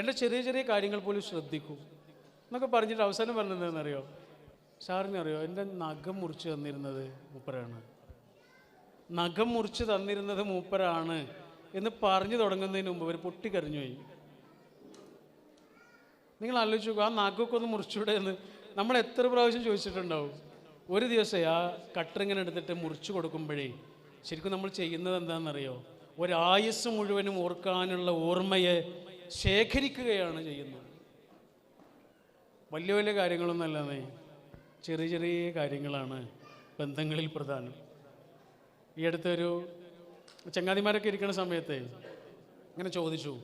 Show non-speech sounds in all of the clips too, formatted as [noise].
എന്റെ ചെറിയ ചെറിയ കാര്യങ്ങൾ പോലും ശ്രദ്ധിക്കൂ. എന്നൊക്കെ പറഞ്ഞിട്ട് അവസാനം പറഞ്ഞതെന്നറിയോ സാറിനറിയോ എന്റെ നഖം മുറിച്ച് തന്നിരുന്നത് മൂപ്പരാണ്. നഖം മുറിച്ച് തന്നിരുന്നത് മൂപ്പരാണ് എന്ന് പറഞ്ഞു തുടങ്ങുന്നതിന് മുമ്പ് അവർ പൊട്ടിക്കരഞ്ഞു പോയി. നിങ്ങൾ ആലോചിച്ച് ആ നഖമൊക്കെ ഒന്ന് മുറിച്ചൂടെ എന്ന് നമ്മൾ എത്ര പ്രാവശ്യം ചോദിച്ചിട്ടുണ്ടാവും. ഒരു ദിവസം ആ കട്ടറിങ്ങനെ എടുത്തിട്ട് മുറിച്ചു കൊടുക്കുമ്പോഴേ ശരിക്കും നമ്മൾ ചെയ്യുന്നത് എന്താണെന്നറിയോ? ഒരായുസ് മുഴുവനും ഓർക്കാനുള്ള ഓർമ്മയെ ശേഖരിക്കുകയാണ് ചെയ്യുന്നത്. വലിയ വലിയ കാര്യങ്ങളൊന്നല്ലാതെ ചെറിയ ചെറിയ കാര്യങ്ങളാണ് ബന്ധങ്ങളിൽ പ്രധാനം. ഈ അടുത്തൊരു ചങ്ങാതിമാരൊക്കെ ഇരിക്കുന്ന സമയത്ത് ഇങ്ങനെ ചോദിച്ചു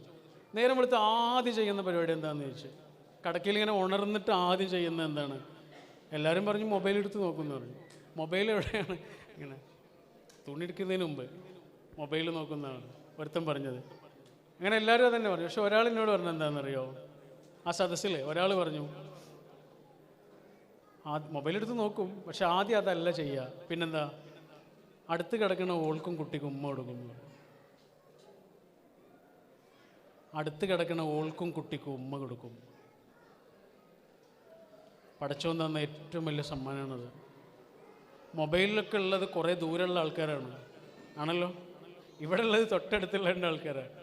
നേരം വെളുത്ത് ആദ്യം ചെയ്യുന്ന പരിപാടി എന്താണെന്ന് ചോദിച്ചു? കടക്കയിൽ ഇങ്ങനെ ഉണർന്നിട്ട് ആദ്യം ചെയ്യുന്ന എന്താണ്? എല്ലാവരും പറഞ്ഞു മൊബൈൽ എടുത്ത് നോക്കുമെന്ന് പറഞ്ഞു. മൊബൈൽ എവിടെയാണ്? ഇങ്ങനെ തുണി എടുക്കുന്നതിന് മുമ്പ് മൊബൈൽ നോക്കുന്നതാണ് ഒരുത്തൻ പറഞ്ഞത്. അങ്ങനെ എല്ലാവരും തന്നെ പറഞ്ഞു പക്ഷെ ഒരാൾ എന്നോട് പറഞ്ഞത് എന്താണെന്നറിയോ? ആ സദസ്സിൽ ഒരാൾ പറഞ്ഞു ആ മൊബൈൽ എടുത്ത് നോക്കും. പക്ഷെ ആദ്യം അതല്ല ചെയ്യുക പിന്നെന്താ? അടുത്ത് കിടക്കുന്ന ഓൾക്കും കുട്ടിക്കും ഉമ്മ കൊടുക്കും. അടുത്ത് കിടക്കുന്ന ഓൾക്കും കുട്ടിക്കും ഉമ്മ കൊടുക്കും. പടച്ചോൻ തന്ന ഏറ്റവും വലിയ സമ്മാനമാണത്. മൊബൈലിലൊക്കെ ഉള്ളത് കുറേ ദൂരമുള്ള ആൾക്കാരാണ്. ആണല്ലോ? ഇവിടെ ഉള്ളത് തൊട്ടടുത്തുള്ള ആൾക്കാരാണ്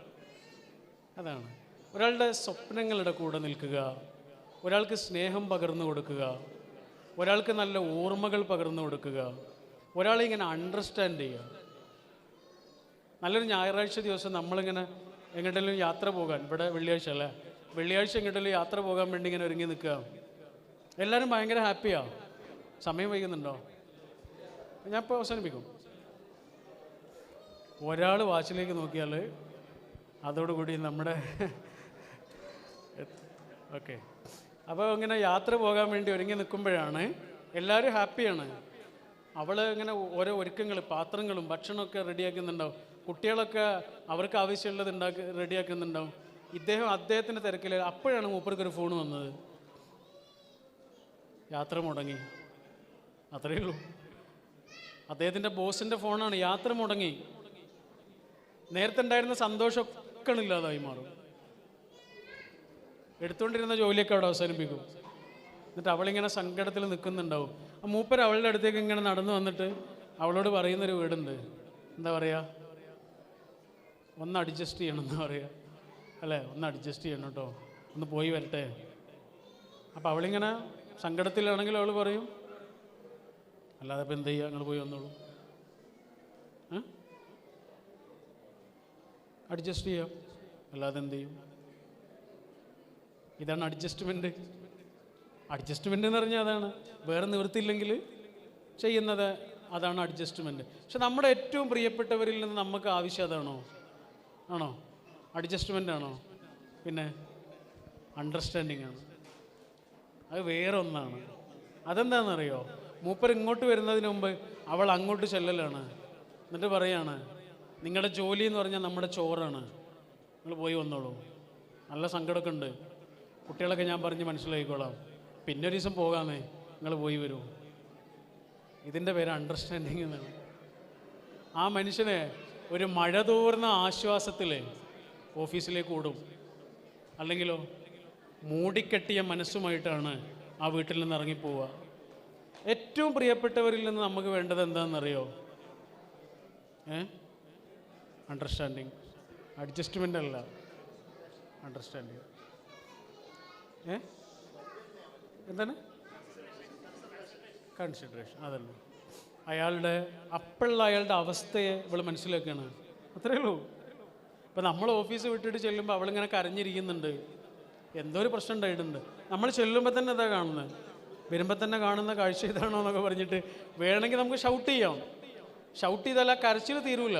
അതാണ്. ഒരാളുടെ സ്വപ്നങ്ങളുടെ കൂടെ നിൽക്കുക ഒരാൾക്ക് സ്നേഹം പകർന്നു കൊടുക്കുക ഒരാൾക്ക് നല്ല ഓർമ്മകൾ പകർന്നു കൊടുക്കുക ഒരാളെ ഇങ്ങനെ അണ്ടർസ്റ്റാൻഡ് ചെയ്യുക. നല്ലൊരു ഞായറാഴ്ച ദിവസം നമ്മളിങ്ങനെ എങ്ങോട്ടെങ്കിലും യാത്ര പോകാൻ ഇവിടെ വെള്ളിയാഴ്ച അല്ലേ? വെള്ളിയാഴ്ച എങ്ങോട്ടെങ്കിലും യാത്ര പോകാൻ വേണ്ടി ഇങ്ങനെ ഒരുങ്ങി നിൽക്കുക. എല്ലാവരും ഭയങ്കര ഹാപ്പിയാ സമയം വൈകുന്നുണ്ടോ? ഞാൻ ഇപ്പോൾ അവസാനിപ്പിക്കും. ഒരാൾ വാച്ചിലേക്ക് നോക്കിയാൽ അതോടുകൂടി നമ്മുടെ [laughs] ഓക്കെ അപ്പോൾ ഇങ്ങനെ യാത്ര പോകാൻ വേണ്ടി ഒരുങ്ങി നിൽക്കുമ്പോഴാണ് എല്ലാവരും ഹാപ്പിയാണ്. അവൾ ഇങ്ങനെ ഓരോ ഒരുക്കങ്ങൾ പാത്രങ്ങളും ഭക്ഷണമൊക്കെ റെഡിയാക്കുന്നുണ്ടാവും. കുട്ടികളൊക്കെ അവർക്ക് ആവശ്യമുള്ളത് ഉണ്ടാക്കി റെഡിയാക്കുന്നുണ്ടാവും. ഇദ്ദേഹം അദ്ദേഹത്തിന്റെ തിരക്കിൽ അപ്പോഴാണ് മൂപ്പർക്ക് ഒരു ഫോൺ വന്നത്. യാത്ര മുടങ്ങി. അത്രയേ ഉള്ളൂ. അദ്ദേഹത്തിന്റെ ബോസിന്റെ ഫോണാണ് യാത്ര മുടങ്ങി. നേരത്തെ ഉണ്ടായിരുന്ന സന്തോഷമൊക്കെ ഇല്ലാതായി മാറും. എടുത്തുകൊണ്ടിരുന്ന ജോലിയൊക്കെ അവിടെ അവസാനിപ്പിക്കും. എന്നിട്ട് അവളിങ്ങനെ സങ്കടത്തിൽ നിൽക്കുന്നുണ്ടാവും ആ മൂപ്പര് അവളുടെ അടുത്തേക്ക് ഇങ്ങനെ നടന്നു വന്നിട്ട് അവളോട് പറയുന്നൊരു വീടുണ്ട്. എന്താ പറയുക ഒന്ന് അഡ്ജസ്റ്റ് ചെയ്യണം എന്ന് പറയുക അല്ലേ? ഒന്ന് അഡ്ജസ്റ്റ് ചെയ്യണം കേട്ടോ. ഒന്ന് പോയി വരട്ടെ. അപ്പം അവളിങ്ങനെ സങ്കടത്തിലാണെങ്കിൽ അവൾ പറയും. അല്ലാതെ ഇപ്പം എന്ത് ചെയ്യുക നിങ്ങൾ പോയി വന്നോളൂ. അഡ്ജസ്റ്റ് ചെയ്യാം. അല്ലാതെ എന്ത് ചെയ്യും? ഇതാണ് അഡ്ജസ്റ്റ്മെന്റ് അഡ്ജസ്റ്റ്മെന്റ് എന്ന് പറഞ്ഞാൽ അതാണ്. വേറെ നിവൃത്തിയില്ലെങ്കിൽ ചെയ്യുന്നത് അതാണ് അഡ്ജസ്റ്റ്മെന്റ് പക്ഷെ നമ്മുടെ ഏറ്റവും പ്രിയപ്പെട്ടവരിൽ നിന്ന് നമുക്ക് ആവശ്യം അതാണോ? ആണോ? അഡ്ജസ്റ്റ്മെന്റ് ആണോ? പിന്നെ അണ്ടർസ്റ്റാൻഡിങ് ആണ്. അത് വേറെ ഒന്നാണ്. അതെന്താണെന്നറിയോ? മൂപ്പർ ഇങ്ങോട്ട് വരുന്നതിന് മുമ്പ് അവൾ അങ്ങോട്ട് ചെല്ലലാണ്. എന്നിട്ട് പറയാണ് നിങ്ങളുടെ ജോലി എന്ന് പറഞ്ഞാൽ നമ്മുടെ ചോറാണ്. നിങ്ങൾ പോയി വന്നോളൂ. നല്ല സങ്കടമൊക്കെ ഉണ്ട് കുട്ടികളൊക്കെ ഞാൻ പറഞ്ഞ് മനസ്സിലാക്കിക്കോളാം. പിന്നെ ഒരു ദിവസം പോകാമേ. നിങ്ങൾ പോയി വരൂ. ഇതിന്റെ പേര് അണ്ടർസ്റ്റാൻഡിങ് എന്നാണ്. ആ മനുഷ്യനെ ഒരു മഴ തോർന്ന ആശ്വാസത്തിൽ ഓഫീസിലേക്ക് ഓടും. അല്ലെങ്കിലോ മൂടിക്കെട്ടിയ മനസ്സുമായിട്ടാണ് ആ വീട്ടിൽ നിന്ന് ഇറങ്ങിപ്പോവുക ഏറ്റവും പ്രിയപ്പെട്ടവരിൽ നിന്ന് നമുക്ക് വേണ്ടത് എന്താണെന്നറിയോ? ഏ? അണ്ടർസ്റ്റാൻഡിങ് അഡ്ജസ്റ്റ്മെന്റ് അല്ല അണ്ടർസ്റ്റാൻഡിങ് ഏ എന്താണ്? കൺസിഡറേഷൻ അതന്നെ. അയാളുടെ അപ്പോഴുള്ള അയാളുടെ അവസ്ഥയെ ഇവൾ മനസ്സിലാക്കുകയാണ്. അത്രയേ ഉള്ളൂ. ഇപ്പം നമ്മൾ ഓഫീസ് വിട്ടിട്ട് ചെല്ലുമ്പോൾ അവളിങ്ങനെ കരഞ്ഞിരിക്കുന്നുണ്ട്. എന്തോ ഒരു പ്രശ്നം ഉണ്ടായിട്ടുണ്ട്. നമ്മൾ ചെല്ലുമ്പോൾ തന്നെ ഇതാ കാണുന്നത്. വരുമ്പോൾ തന്നെ കാണുന്ന കാഴ്ച ഇതാണോ എന്നൊക്കെ പറഞ്ഞിട്ട് വേണമെങ്കിൽ നമുക്ക് ഷൗട്ട് ചെയ്യാം. ഷൗട്ട് ചെയ്താൽ ആ കരച്ചിൽ തീരൂല.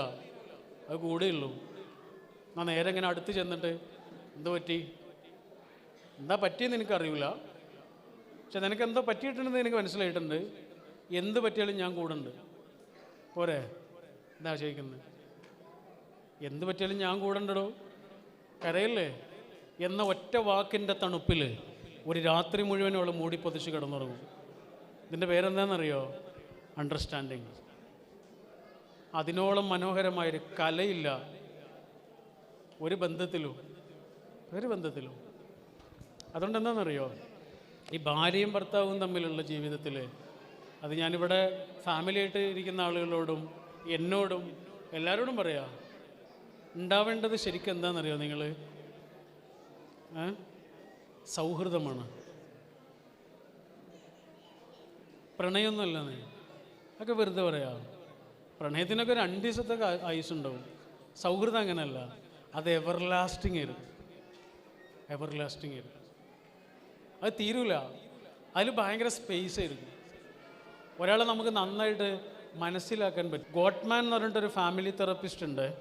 അത് കൂടെയുള്ളൂ എന്നാൽ നേരെ ഇങ്ങനെ അടുത്ത് ചെന്നിട്ട് എന്തോ പറ്റി? എന്താ പറ്റിയെന്ന് എനിക്കറിയില്ല പക്ഷെ നിനക്ക് എന്തോ പറ്റിയിട്ടുണ്ടെന്ന് എനിക്ക് മനസ്സിലായിട്ടുണ്ട്. എന്ത് പറ്റിയാലും ഞാൻ കൂടെ ഉണ്ട് പോരെ. എന്താ ചോദിക്കുന്നത് എന്ത് പറ്റിയാലും ഞാൻ കൂടെ ഉണ്ടടോ കരയല്ലേ? എന്ന ഒറ്റ വാക്കിന്റെ തണുപ്പിൽ ഒരു രാത്രി മുഴുവൻ അവൾ മൂടിപ്പൊതിച്ച് കിടന്നുറങ്ങും. ഇതിന്റെ പേരെന്താണെന്നറിയോ അണ്ടർസ്റ്റാൻഡിങ് അതിനോളം മനോഹരമായൊരു കലയില്ല. ഒരു ബന്ധത്തിലും ഒരു ബന്ധത്തിലും. അതുകൊണ്ട് എന്താണെന്നറിയോ ഈ ഭാര്യയും ഭർത്താവും തമ്മിലുള്ള ജീവിതത്തിൽ അത് ഞാനിവിടെ ഫാമിലി ആയിട്ട് ഇരിക്കുന്ന ആളുകളോടും എന്നോടും എല്ലാവരോടും പറയാം ഉണ്ടാവേണ്ടത് ശരിക്കും എന്താണെന്നറിയോ നിങ്ങൾ സൗഹൃദമാണ്. പ്രണയമൊന്നുമല്ല അതൊക്കെ വെറുതെ പറയാം. പ്രണയത്തിനൊക്കെ രണ്ട് ദിവസത്തെ ആയുസ് ഉണ്ടാവും സൗഹൃദം അങ്ങനെയല്ല. അത് എവർ ലാസ്റ്റിംഗ് ആയിരുന്നു. എവർ ലാസ്റ്റിംഗ് ആയിരുന്നു. അത് തീരൂല. അതിൽ ഭയങ്കര സ്പേസ് ആയിരുന്നു. ഒരാളെ നമുക്ക് നന്നായിട്ട് മനസ്സിലാക്കാൻ പറ്റും. ഗോട്ട്മാൻ എന്ന് പറഞ്ഞിട്ടൊരു ഫാമിലി തെറപ്പിസ്റ്റ് ഉണ്ട്.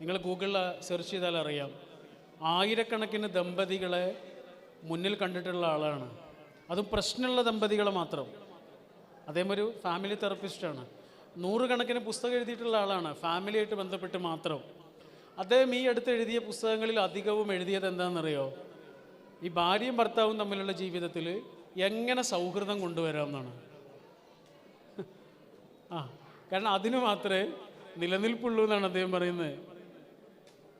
നിങ്ങൾ ഗൂഗിളിൽ സെർച്ച് ചെയ്താൽ അറിയാം. ആയിരക്കണക്കിന് ദമ്പതികളെ മുന്നിൽ കണ്ടിട്ടുള്ള ആളാണ്. അതും പ്രശ്നമുള്ള ദമ്പതികളെ മാത്രം. അദ്ദേഹം ഒരു ഫാമിലി തെറപ്പിസ്റ്റാണ് നൂറുകണക്കിന് പുസ്തകം എഴുതിയിട്ടുള്ള ആളാണ്. ഫാമിലിയായിട്ട് ബന്ധപ്പെട്ട് മാത്രം. അദ്ദേഹം ഈ അടുത്ത് എഴുതിയ പുസ്തകങ്ങളിൽ അധികവും എഴുതിയത് എന്താണെന്നറിയോ? ഈ ഭാര്യയും ഭർത്താവും തമ്മിലുള്ള ജീവിതത്തിൽ എങ്ങനെ സൗഹൃദം കൊണ്ടുവരാമെന്നാണ്. ആ കാരണം അതിന് മാത്രമേ നിലനിൽപ്പുള്ളൂ എന്നാണ് അദ്ദേഹം പറയുന്നത്.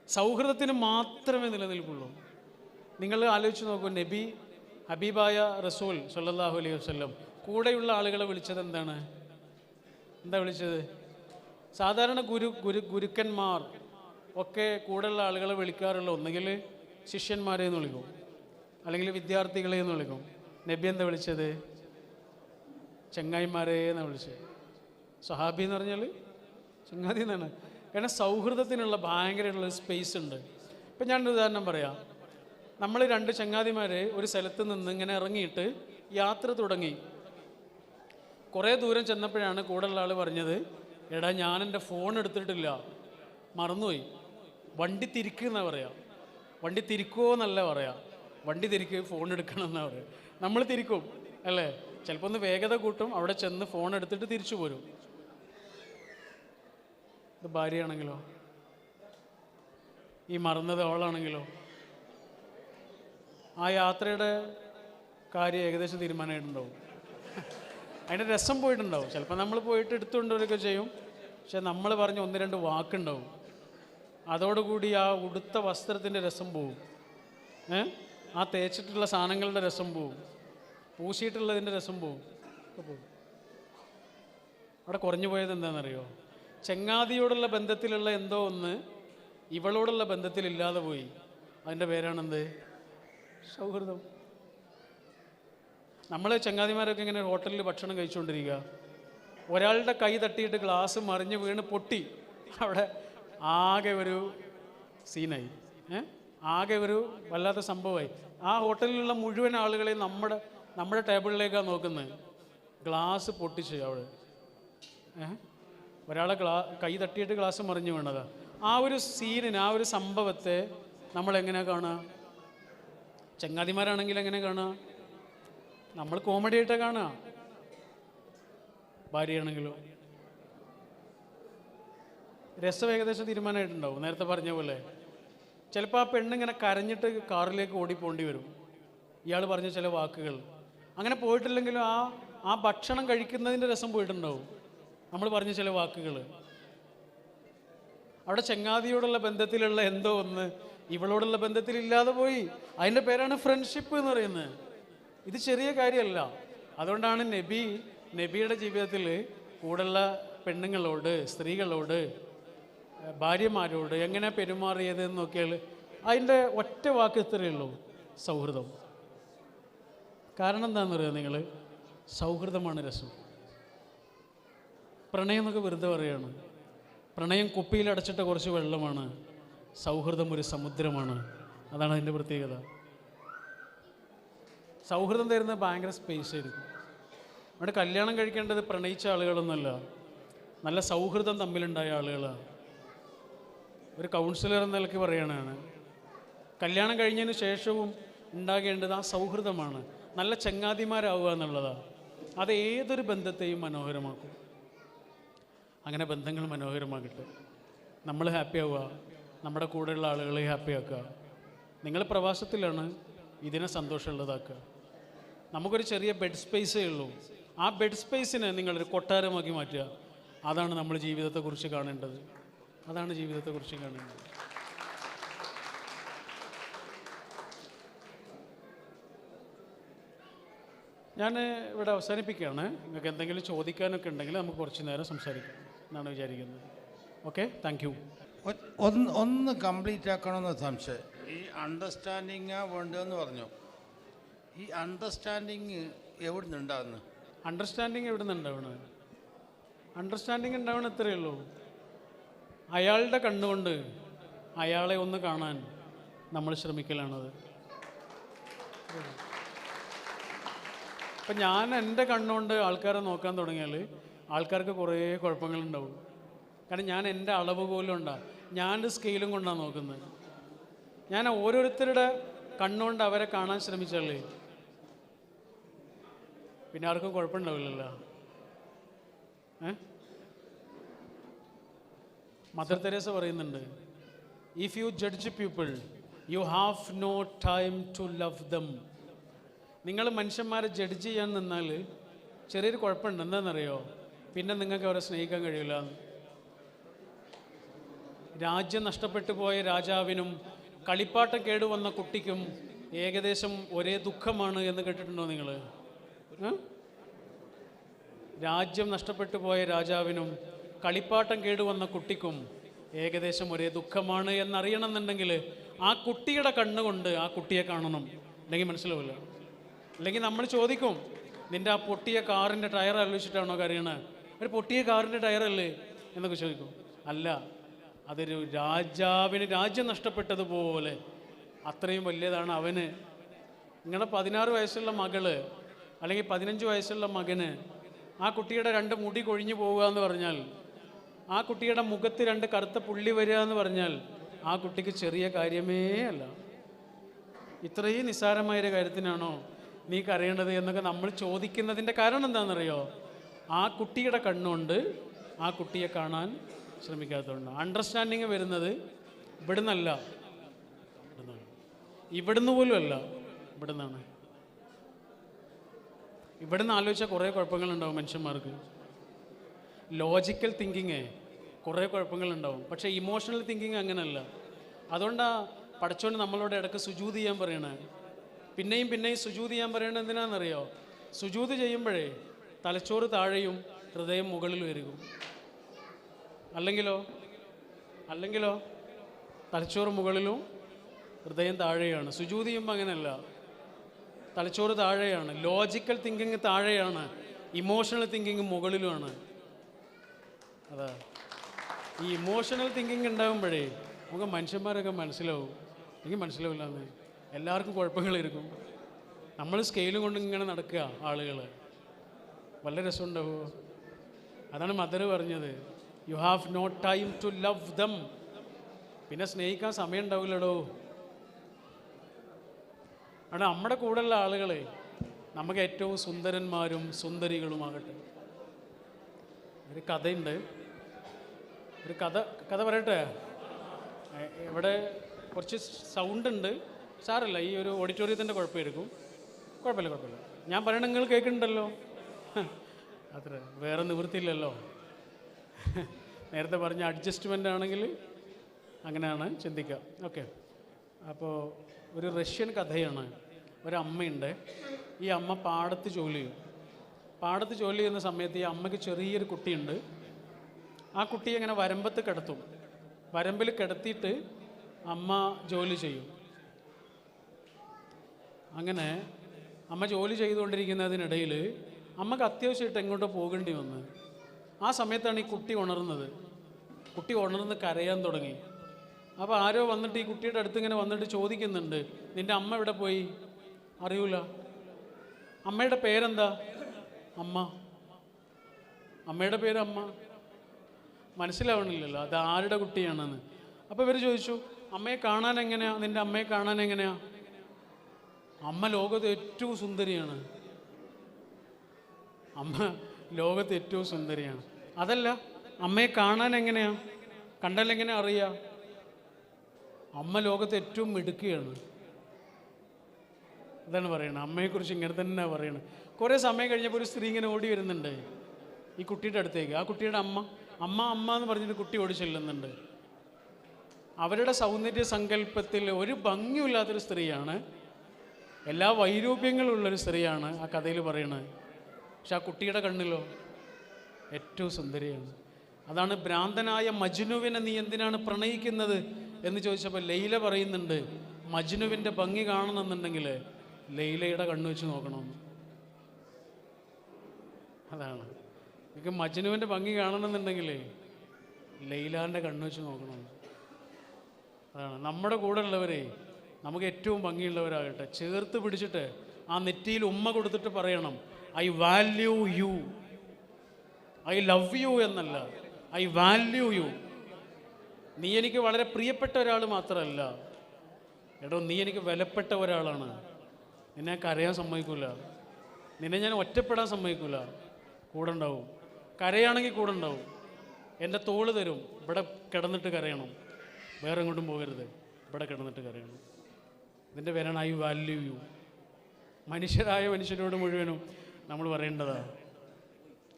സൗഹൃദത്തിന് മാത്രമേ നിലനിൽപ്പുള്ളൂ. നിങ്ങൾ ആലോചിച്ച് നോക്കൂ നബി ഹബീബായ റസൂൽ സല്ലാഹു അലൈഹി വസ്ലം കൂടെയുള്ള ആളുകളെ വിളിച്ചത് എന്താണ്? എന്താ വിളിച്ചത്? സാധാരണ ഗുരു ഗുരു ഗുരുക്കന്മാർ ഒക്കെ കൂടെയുള്ള ആളുകളെ വിളിക്കാറുള്ള. ഒന്നുകിൽ ശിഷ്യന്മാരെ എന്ന് വിളിക്കും. അല്ലെങ്കിൽ വിദ്യാർത്ഥികളെ എന്ന് വിളിക്കും. നബി എന്താ വിളിച്ചത്? ചെങ്ങായിമാരെ എന്നാണ് വിളിച്ചത്. സഹാബി എന്ന് പറഞ്ഞാൽ ചങ്ങാതി എന്നാണ്. കാരണം സൗഹൃദത്തിനുള്ള ഭയങ്കരമുള്ള സ്പേസ് ഉണ്ട്. ഇപ്പം ഞാൻ ഉദാഹരണം പറയാം. നമ്മൾ രണ്ട് ചങ്ങാതിമാർ ഒരു സ്ഥലത്ത് നിന്ന് ഇങ്ങനെ ഇറങ്ങിയിട്ട് യാത്ര തുടങ്ങി. കുറേ ദൂരം ചെന്നപ്പോഴാണ് കൂടെയുള്ള ആൾ പറഞ്ഞത് എടാ ഞാൻ എന്റെ ഫോൺ എടുത്തിട്ടില്ല. മറന്നുപോയി. വണ്ടി തിരിക്കുക എന്നാ പറയാം. വണ്ടി തിരിക്കുമോ എന്നല്ല പറയാം. വണ്ടി തിരിക്ക് ഫോൺ എടുക്കണം എന്നാ പറയാം. നമ്മൾ തിരിക്കും അല്ലേ? ചിലപ്പോൾ ഒന്ന് വേഗത കൂട്ടും അവിടെ ചെന്ന് ഫോൺ എടുത്തിട്ട് തിരിച്ചു പോരും. ഇത് ഭാര്യയാണെങ്കിലോ? ഈ മറന്നത് അവളാണെങ്കിലോ? ആ യാത്രയുടെ കാര്യം ഏകദേശം തീരുമാനമായിട്ടുണ്ടാവും. അതിന്റെ രസം പോയിട്ടുണ്ടാവും. ചിലപ്പോൾ നമ്മൾ പോയിട്ട് എടുത്തുകൊണ്ടുവരികയൊക്കെ ചെയ്യും. പക്ഷെ നമ്മൾ പറഞ്ഞ ഒന്ന് രണ്ട് വാക്കുണ്ടാവും. അതോടുകൂടി ആ ഉടുത്ത വസ്ത്രത്തിന്റെ രസം പോവും. ഏ? ആ തേച്ചിട്ടുള്ള സാധനങ്ങളുടെ രസം പോവും. പൂശിയിട്ടുള്ളതിന്റെ രസം പോവും. പോവും. അവിടെ കുറഞ്ഞു പോയത് എന്താണെന്നറിയോ? ചെങ്ങാതിയോടുള്ള ബന്ധത്തിലുള്ള എന്തോ ഒന്ന് ഇവളോടുള്ള ബന്ധത്തിലില്ലാതെ പോയി. അതിന്റെ പേരാണെന്ത്? സൗഹൃദം. നമ്മൾ ചങ്ങാതിമാരൊക്കെ ഇങ്ങനെ ഹോട്ടലിൽ ഭക്ഷണം കഴിച്ചുകൊണ്ടിരിക്കുക. ഒരാളുടെ കൈ തട്ടിയിട്ട് ഗ്ലാസ് മറിഞ്ഞ് വീണ് പൊട്ടി. അവിടെ ആകെ ഒരു സീനായി. ആകെ ഒരു വല്ലാത്ത സംഭവമായി. ആ ഹോട്ടലിലുള്ള മുഴുവൻ ആളുകളെയും നമ്മുടെ നമ്മുടെ ടേബിളിലേക്കാണ് നോക്കുന്നത്. ഗ്ലാസ് പൊട്ടിച്ച് അവിടെ. ഒരാളെ ഗ്ലാ കൈ തട്ടിയിട്ട് ഗ്ലാസ് മറിഞ്ഞു വീണതാ. ആ ഒരു സീനിന് ആ ഒരു സംഭവത്തെ നമ്മൾ എങ്ങനെ കാണുക? ചങ്ങാതിമാരാണെങ്കിൽ എങ്ങനെ കാണുക? നമ്മൾ കോമഡി ആയിട്ട് കാണുക. ഭാര്യയാണെങ്കിലോ. രസം ഏകദേശം തീരുമാനമായിട്ടുണ്ടാവും. നേരത്തെ പറഞ്ഞ പോലെ. ചിലപ്പോൾ ആ പെണ്ണിങ്ങനെ കരഞ്ഞിട്ട് കാറിലേക്ക് ഓടിപ്പോണ്ടി വരും. ഇയാൾ പറഞ്ഞ ചില വാക്കുകൾ. അങ്ങനെ പോയിട്ടില്ലെങ്കിലും ആ ആ ഭക്ഷണം കഴിക്കുന്നതിന്റെ രസം പോയിട്ടുണ്ടാവും. നമ്മൾ പറഞ്ഞ ചില വാക്കുകൾ. അവിടെ ചങ്ങാതിയോടുള്ള ബന്ധത്തിലുള്ള എന്തോ ഒന്ന് ഇവളോടുള്ള ബന്ധത്തിൽ ഇല്ലാതെ പോയി. അതിന്റെ പേരാണ് ഫ്രണ്ട്ഷിപ്പ് എന്ന് പറയുന്നത്. ഇത് ചെറിയ കാര്യമല്ല. അതുകൊണ്ടാണ് നബി നബിയുടെ ജീവിതത്തിൽ കൂടെയുള്ള പെണ്ണുങ്ങളോട് സ്ത്രീകളോട് ഭാര്യമാരോട് എങ്ങനെ പെരുമാറിയത് എന്ന് നോക്കിയാൽ അതിന്റെ ഒറ്റ വാക്ക് ഇത്രയേ ഉള്ളൂ സൗഹൃദം. കാരണം എന്താണെന്ന് പറയുക നിങ്ങൾ? സൗഹൃദമാണ് രസം. പ്രണയം എന്നൊക്കെ വെറുതെ പറയുകയാണ് പ്രണയം കുപ്പിയിൽ അടച്ചിട്ട കുറച്ച് വെള്ളമാണ്. സൗഹൃദം ഒരു സമുദ്രമാണ്. അതാണ് അതിന്റെ പ്രത്യേകത. സൗഹൃദം തരുന്ന ഭയങ്കര സ്പേസ് ആയിരിക്കും. നമ്മുടെ കല്യാണം കഴിക്കേണ്ടത് പ്രണയിച്ച ആളുകളൊന്നുമല്ല. നല്ല സൗഹൃദം തമ്മിലുണ്ടായ ആളുകളാണ് ഒരു കൗൺസിലർ എന്ന നിലയ്ക്ക് പറയുകയാണ് കല്യാണം കഴിഞ്ഞതിന് ശേഷവും ഉണ്ടാകേണ്ടത് ആ സൗഹൃദമാണ്. നല്ല ചങ്ങാതിമാരാവുക എന്നുള്ളതാണ് അത് ഏതൊരു ബന്ധത്തെയും മനോഹരമാക്കും. അങ്ങനെ ബന്ധങ്ങൾ മനോഹരമാകട്ടെ. നമ്മൾ ഹാപ്പി ആവുക. നമ്മുടെ കൂടെയുള്ള ആളുകളെ ഹാപ്പി ആക്കുക. നിങ്ങൾ പ്രവാസത്തിലാണ് ഇതിനെ സന്തോഷമുള്ളതാക്കുക. നമുക്കൊരു ചെറിയ ബെഡ് സ്പേസേ ഉള്ളൂ. ആ ബെഡ് സ്പേസിനെ നിങ്ങളൊരു കൊട്ടാരമാക്കി മാറ്റുക. അതാണ് നമ്മൾ ജീവിതത്തെക്കുറിച്ച് കാണേണ്ടത്. അതാണ് ജീവിതത്തെക്കുറിച്ച് കാണേണ്ടത്. ഞാൻ ഇവിടെ അവസാനിപ്പിക്കുകയാണ്. നിങ്ങൾക്ക് എന്തെങ്കിലും ചോദിക്കാനൊക്കെ ഉണ്ടെങ്കിൽ നമുക്ക് കുറച്ച് നേരം സംസാരിക്കാം എന്നാണ് വിചാരിക്കുന്നത്. ഓക്കെ താങ്ക് യു ഒന്ന് ഒന്ന് കംപ്ലീറ്റ് ആക്കണമെന്ന് സംശയം. ഈ അണ്ടർസ്റ്റാൻഡിങ്ങാണ് വേണ്ടതെന്ന് പറഞ്ഞു. ഈ അണ്ടർസ്റ്റാൻഡിങ് എവിടെ നിന്നുണ്ടാകുന്നു അണ്ടർസ്റ്റാൻഡിങ് എവിടെ നിന്ന് ഉണ്ടാവണം അണ്ടർസ്റ്റാൻഡിങ് ഉണ്ടാവണം ഇത്രയേ ഉള്ളൂ. അയാളുടെ കണ്ണുകൊണ്ട് അയാളെ ഒന്ന് കാണാൻ നമ്മൾ ശ്രമിക്കലാണത്. ഇപ്പം ഞാൻ എന്റെ കണ്ണുകൊണ്ട് ആൾക്കാരെ നോക്കാൻ തുടങ്ങിയാൽ ആൾക്കാർക്ക് കുറേ കുഴപ്പങ്ങളുണ്ടാവും. കാരണം ഞാൻ എന്റെ അളവ് പോലും ഉണ്ടാകും ഞാൻ സ്കെയിലും കൊണ്ടാണ് നോക്കുന്നത്. ഞാൻ ഓരോരുത്തരുടെ കണ്ണുകൊണ്ട് അവരെ കാണാൻ ശ്രമിച്ചാലേ പിന്നെ ആർക്കും കുഴപ്പമുണ്ടാവില്ലല്ലോ. മദർ തെരേസ പറയുന്നുണ്ട് if you judge people you have no time to love them നിങ്ങൾ മനുഷ്യന്മാരെ ജഡ്ജ് ചെയ്യാൻ നിന്നാൽ ചെറിയൊരു കുഴപ്പമുണ്ട്. എന്താണെന്നറിയോ? പിന്നെ നിങ്ങൾക്ക് അവരെ സ്നേഹിക്കാൻ കഴിയില്ല. രാജ്യം നഷ്ടപ്പെട്ടു പോയ രാജാവിനും കളിപ്പാട്ടം കേടുവന്ന കുട്ടിക്കും ഏകദേശം ഒരേ ദുഃഖമാണ് എന്ന് കേട്ടിട്ടുണ്ടോ നിങ്ങൾ? രാജ്യം നഷ്ടപ്പെട്ടു പോയ രാജാവിനും കളിപ്പാട്ടം കേടുവന്ന കുട്ടിക്കും ഏകദേശം ഒരേ ദുഃഖമാണ് എന്നറിയണമെന്നുണ്ടെങ്കിൽ ആ കുട്ടിയുടെ കണ്ണുകൊണ്ട് ആ കുട്ടിയെ കാണണം. അല്ലെങ്കിൽ മനസ്സിലാവില്ല. അല്ലെങ്കിൽ നമ്മൾ ചോദിക്കും നിന്റെ ആ പൊട്ടിയ കാറിന്റെ ടയർ ആലോചിച്ചിട്ടാണോ കരയണേ? ഒരു പൊട്ടിയ കാറിന്റെ ടയറല്ലേ എന്നൊക്കെ ചോദിക്കും. അല്ല അതൊരു രാജാവിന് രാജ്യം നഷ്ടപ്പെട്ടതുപോലെ അത്രയും വലിയതാണ് അവന്. നിങ്ങളുടെ പതിനാറ് വയസ്സുള്ള മകൾ അല്ലെങ്കിൽ പതിനഞ്ച് വയസ്സുള്ള മകന് ആ കുട്ടിയുടെ രണ്ട് മുടി കൊഴിഞ്ഞു പോവുക എന്ന് പറഞ്ഞാൽ ആ കുട്ടിയുടെ മുഖത്ത് രണ്ട് കറുത്ത പുള്ളി വരിക എന്ന് പറഞ്ഞാൽ ആ കുട്ടിക്ക് ചെറിയ കാര്യമേ അല്ല. ഇത്രയും നിസ്സാരമായൊരു കാര്യത്തിനാണോ നീ കരയേണ്ടത് എന്നൊക്കെ നമ്മൾ ചോദിക്കുന്നതിന്റെ കാരണം എന്താണെന്നറിയോ? ആ കുട്ടിയുടെ കണ്ണുകൊണ്ട് ആ കുട്ടിയെ കാണാൻ ശ്രമിക്കാത്തതുകൊണ്ട്. അണ്ടർസ്റ്റാൻഡിങ് വരുന്നത് ഇവിടുന്നല്ല. ഇവിടുന്ന് പോലും അല്ല. ഇവിടുന്നാണ്. ഇവിടുന്ന് ആലോചിച്ചാൽ കുറേ കുഴപ്പങ്ങളുണ്ടാവും മനുഷ്യന്മാർക്ക്. ലോജിക്കൽ തിങ്കിങ് കുറേ കുഴപ്പങ്ങളുണ്ടാവും. പക്ഷേ ഇമോഷണൽ തിങ്കിങ് അങ്ങനെയല്ല അതുകൊണ്ടാണ് പഠിച്ചോണ്ട് നമ്മളോട് ഇടയ്ക്ക് സുജൂത് ചെയ്യാൻ പറയണേ. പിന്നെയും പിന്നെയും സുജൂത് ചെയ്യാൻ പറയണത് എന്തിനാണെന്നറിയോ സുജൂത് ചെയ്യുമ്പോഴേ തലച്ചോറ് താഴെയും ഹൃദയം മുകളിൽ വരും അല്ലെങ്കിലോ? അല്ലെങ്കിലോ? തലച്ചോറ് മുകളിലും ഹൃദയം താഴെയാണ്. സുജൂത് ചെയ്യുമ്പോൾ അങ്ങനെയല്ല തലച്ചോറ് താഴെയാണ്. ലോജിക്കൽ തിങ്കിങ് താഴെയാണ്. ഇമോഷണൽ തിങ്കിങ് മുകളിലുമാണ്. അതാ. ഈ ഇമോഷണൽ തിങ്കിങ് ഉണ്ടാകുമ്പോഴേ നമുക്ക് മനുഷ്യന്മാരൊക്കെ മനസ്സിലാവും. എനിക്ക് മനസ്സിലാവില്ല എന്ന് എല്ലാവർക്കും കുഴപ്പങ്ങളിരിക്കും നമ്മൾ സ്കെയിൽ കൊണ്ട് ഇങ്ങനെ നടക്കുക ആളുകൾ. വല്ല രസമുണ്ടാവുമോ അതാണ് മദർ പറഞ്ഞത്. You have no time to love them പിന്നെ സ്നേഹിക്കാൻ സമയം ഉണ്ടാവില്ലടോ. അവിടെ നമ്മുടെ കൂടെയുള്ള ആളുകളെ നമുക്ക് ഏറ്റവും സുന്ദരന്മാരും സുന്ദരികളുമാകട്ടെ. ഒരു കഥയുണ്ട്. ഒരു കഥ കഥ പറയട്ടെ? ഇവിടെ കുറച്ച് സൗണ്ട് ഉണ്ട് സാറല്ല ഈ ഒരു ഓഡിറ്റോറിയത്തിന്റെ കുഴപ്പമായിരിക്കും കുഴപ്പമില്ല കുഴപ്പമില്ല. ഞാൻ പറയണ നിങ്ങൾ കേൾക്കുന്നുണ്ടല്ലോ അത്ര വേറെ നിവൃത്തിയില്ലല്ലോ. നേരത്തെ പറഞ്ഞ അഡ്ജസ്റ്റ്മെന്റ് ആണെങ്കിൽ അങ്ങനെയാണ് ചിന്തിക്കുക. ഓക്കെ. അപ്പോൾ ഒരു റഷ്യൻ കഥയാണ്. ഒരമ്മയുണ്ട് ഈ അമ്മ പാടത്ത് ജോലി ചെയ്യും. പാടത്ത് ജോലി ചെയ്യുന്ന സമയത്ത് ഈ അമ്മയ്ക്ക് ചെറിയൊരു കുട്ടിയുണ്ട്. ആ കുട്ടിയെ ഇങ്ങനെ വരമ്പത്ത് കിടത്തും. വരമ്പിൽ കിടത്തിയിട്ട് അമ്മ ജോലി ചെയ്യും. അങ്ങനെ അമ്മ ജോലി ചെയ്തുകൊണ്ടിരിക്കുന്നതിനിടയിൽ അമ്മയ്ക്ക് അത്യാവശ്യമായിട്ട് എങ്ങോട്ടോ പോകേണ്ടി വന്ന്. ആ സമയത്താണ് ഈ കുട്ടി ഉണർന്നത്. കുട്ടി ഉണർന്ന് കരയാൻ തുടങ്ങി. അപ്പോൾ ആരോ വന്നിട്ട് ഈ കുട്ടിയുടെ അടുത്ത് ഇങ്ങനെ വന്നിട്ട് ചോദിക്കുന്നുണ്ട് നിന്റെ അമ്മ എവിടെ പോയി? അറിയൂല. അമ്മയുടെ പേരെന്താ? അമ്മ. അമ്മയുടെ പേര് അമ്മ. മനസ്സിലാവണില്ലല്ലോ അത് ആരുടെ കുട്ടിയാണെന്ന്? അപ്പോൾ ഇവർ ചോദിച്ചു അമ്മയെ കാണാൻ എങ്ങനെയാ? നിന്റെ അമ്മയെ കാണാൻ എങ്ങനെയാ? അമ്മ ലോകത്ത് ഏറ്റവും സുന്ദരിയാണ്. അമ്മ ലോകത്ത് ഏറ്റവും സുന്ദരിയാണ്. അതല്ല അമ്മയെ കാണാൻ എങ്ങനെയാ? കണ്ടാൽ എങ്ങനെ അറിയാ? അമ്മ ലോകത്ത് ഏറ്റവും മിടുക്കുകയാണ് ഇതാണ് പറയുന്നത് അമ്മയെക്കുറിച്ച് ഇങ്ങനെ തന്നെ പറയണത്. കുറേ സമയം കഴിഞ്ഞപ്പോൾ ഒരു സ്ത്രീ ഇങ്ങനെ ഓടി വരുന്നുണ്ട്. ഈ കുട്ടിയുടെ അടുത്തേക്ക്. ആ കുട്ടിയുടെ അമ്മ അമ്മ അമ്മ എന്ന് പറഞ്ഞിട്ട് കുട്ടി ഓടി ചെല്ലുന്നുണ്ട്. അവരുടെ സൗന്ദര്യ സങ്കല്പത്തിൽ ഒരു ഭംഗിയില്ലാത്തൊരു സ്ത്രീയാണ്. എല്ലാ വൈരൂപ്യങ്ങളും ഉള്ളൊരു സ്ത്രീയാണ് ആ കഥയിൽ പറയുന്നത് പക്ഷെ ആ കുട്ടിയുടെ കണ്ണിലോ ഏറ്റവും സുന്ദരിയാണ്. അതാണ് ഭ്രാന്തനായ മജ്നുവിനെ നീ എന്തിനാണ് പ്രണയിക്കുന്നത്? എന്ന് ചോദിച്ചപ്പോൾ ലൈല പറയുന്നുണ്ട് മജ്നുവിന്റെ ഭംഗി കാണണമെന്നുണ്ടെങ്കിൽ ലൈലയുടെ കണ്ണു വെച്ച് നോക്കണമെന്ന് അതാണ്. എനിക്ക് മജ്നുവിന്റെ ഭംഗി കാണണമെന്നുണ്ടെങ്കിൽ ലൈലാന്റെ കണ്ണു വെച്ച് നോക്കണമെന്ന് അതാണ്. നമ്മുടെ കൂടെ ഉള്ളവരെ നമുക്ക് ഏറ്റവും ഭംഗിയുള്ളവരാകട്ടെ. ചേർത്ത് പിടിച്ചിട്ട് ആ നെറ്റിയിൽ ഉമ്മ കൊടുത്തിട്ട് പറയണം I value you I love you എന്നല്ല. ഐ വാല്യൂ യു നീ എനിക്ക് വളരെ പ്രിയപ്പെട്ട ഒരാൾ മാത്രമല്ല. എടോ നീ എനിക്ക് വിലപ്പെട്ട ഒരാളാണ്. നിന്നെ കരയാൻ സമ്മതിക്കൂല. നിന്നെ ഞാൻ ഒറ്റപ്പെടാൻ സമ്മതിക്കൂല. കൂടെ ഉണ്ടാവും കരയാണെങ്കിൽ കൂടെ ഉണ്ടാവും എന്റെ തോൾ തരും. ഇവിടെ കിടന്നിട്ട് കരയണം. വേറെ എങ്ങോട്ടും പോകരുത്. ഇവിടെ കിടന്നിട്ട് കരയണം. ഇതിന്റെ പേരാണ് ഐ വാല്യൂ യു മനുഷ്യരായ മനുഷ്യരോട് മുഴുവനും നമ്മൾ പറയേണ്ടതാണ്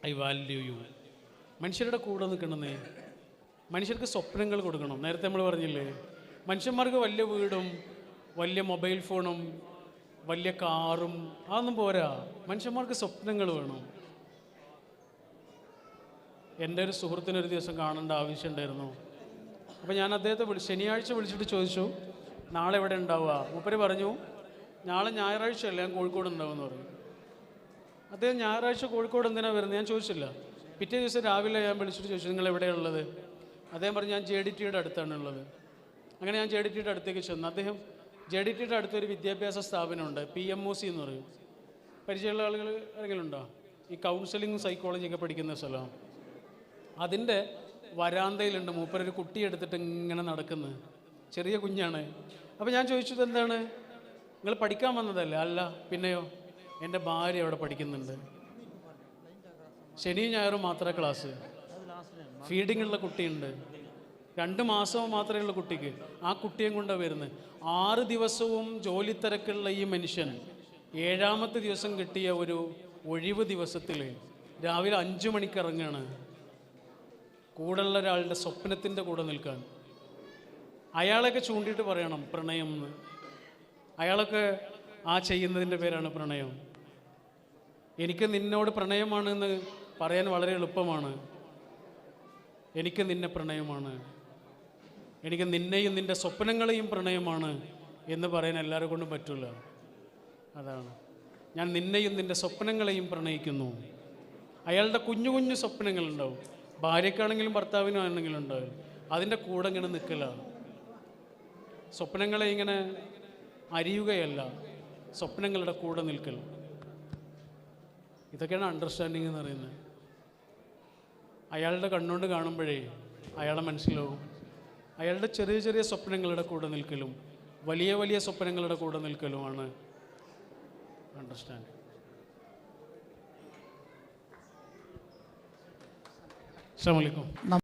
ഐ വാല്യൂ യു മനുഷ്യരുടെ കൂടെ നിൽക്കണമെന്നേ മനുഷ്യർക്ക് സ്വപ്നങ്ങൾ കൊടുക്കണം. നേരത്തെ നമ്മൾ പറഞ്ഞില്ലേ മനുഷ്യന്മാർക്ക് വലിയ വീടും വലിയ മൊബൈൽ ഫോണും വലിയ കാറും അതൊന്നും പോരാ. മനുഷ്യന്മാർക്ക് സ്വപ്നങ്ങൾ വേണം. എന്റെ ഒരു സുഹൃത്തിനെ ഒരു ദിവസം കാണേണ്ട ആവശ്യമുണ്ടായിരുന്നു അപ്പോൾ ഞാൻ അദ്ദേഹത്തെ വിളി ശനിയാഴ്ച വിളിച്ചിട്ട് ചോദിച്ചു നാളെ എവിടെ ഉണ്ടാവുക? മൂപ്പര് പറഞ്ഞു നാളെ ഞായറാഴ്ചയല്ല ഞാൻ കോഴിക്കോട് ഉണ്ടാവുമെന്ന് പറഞ്ഞു. അദ്ദേഹം ഞായറാഴ്ച കോഴിക്കോട് എന്തിനാണ് വരുന്നത്? ഞാൻ ചോദിച്ചില്ല. പിറ്റേ ദിവസം രാവിലെ ഞാൻ വിളിച്ചിട്ട് ചോദിച്ചു നിങ്ങൾ എവിടെയുള്ളത് അദ്ദേഹം പറഞ്ഞു ഞാൻ ജെ ഡി ടിയുടെ അടുത്താണ് ഉള്ളത് അങ്ങനെ ഞാൻ ജെ ഡി ടിയുടെ അടുത്തേക്ക് ചെന്നു. അദ്ദേഹം ജെ ഡി ടിയുടെ അടുത്തൊരു വിദ്യാഭ്യാസ സ്ഥാപനമുണ്ട് പി എം ഒ സി എന്ന് പറയും. പരിചയമുള്ള ആളുകൾ ആരെങ്കിലും ഉണ്ടോ? ഈ കൗൺസിലിംഗ് സൈക്കോളജി ഒക്കെ പഠിക്കുന്ന സ്ഥലം. അതിന്റെ വരാന്തയിലുണ്ട്. മൂപ്പരൊരു കുട്ടി എടുത്തിട്ട് ഇങ്ങനെ നടക്കുന്നത് ചെറിയ കുഞ്ഞാണ്. അപ്പോൾ ഞാൻ ചോദിച്ചത് എന്താണ്? നിങ്ങൾ പഠിക്കാൻ വന്നതല്ലേ? അല്ല. പിന്നെയോ? എന്റെ ഭാര്യ അവിടെ പഠിക്കുന്നുണ്ട്. ശനിയും ഞായറും മാത്രമേ ക്ലാസ്. ഫീഡിംഗ് ഉള്ള കുട്ടിയുണ്ട്. രണ്ട് മാസവും മാത്രമേ ഉള്ള കുട്ടിക്ക്. ആ കുട്ടിയും കൊണ്ടാണ് വരുന്നത്. ആറ് ദിവസവും ജോലി തിരക്കുള്ള ഈ മനുഷ്യൻ ഏഴാമത്തെ ദിവസം കിട്ടിയ ഒരു ഒഴിവ് ദിവസത്തിൽ രാവിലെ അഞ്ചു മണിക്ക് ഇറങ്ങുകയാണ് കൂടെയുള്ള ഒരാളുടെ സ്വപ്നത്തിന്റെ കൂടെ നിൽക്കാൻ. അയാളൊക്കെ ചൂണ്ടിയിട്ട് പറയണം പ്രണയം എന്ന്. അയാളൊക്കെ ആ ചെയ്യുന്നതിന്റെ പേരാണ് പ്രണയം. എനിക്ക് നിന്നോട് പ്രണയമാണെന്ന് പറയാൻ വളരെ എളുപ്പമാണ്. എനിക്ക് നിന്നെ പ്രണയമാണ്. എനിക്ക് നിന്നെയും നിന്റെ സ്വപ്നങ്ങളെയും പ്രണയമാണ് എന്ന് പറയാൻ എല്ലാവരും കൊണ്ടും പറ്റില്ല അതാണ്. ഞാൻ നിന്നെയും നിന്റെ സ്വപ്നങ്ങളെയും പ്രണയിക്കുന്നു. അയാളുടെ കുഞ്ഞു കുഞ്ഞു സ്വപ്നങ്ങളുണ്ടാവും. ഭാര്യക്കാണെങ്കിലും ഭർത്താവിനും ആണെങ്കിലും ഉണ്ടാവും. അതിന്റെ കൂടെ ഇങ്ങനെ നിൽക്കലാണ് സ്വപ്നങ്ങളെ ഇങ്ങനെ അരിയുകയല്ല. സ്വപ്നങ്ങളുടെ കൂടെ നിൽക്കൽ. ഇതൊക്കെയാണ് അണ്ടർസ്റ്റാൻഡിങ് എന്ന് പറയുന്നത്. അയാളുടെ കണ്ണുകൊണ്ട് കാണുമ്പോഴേ അയാളെ മനസ്സിലാവും. അയാളുടെ ചെറിയ ചെറിയ സ്വപ്നങ്ങളുടെ കൂടെ നിൽക്കലും വലിയ വലിയ സ്വപ്നങ്ങളുടെ കൂടെ നിൽക്കലുമാണ് അണ്ടർസ്റ്റാൻഡ് അസ്സാം വലൈക്കും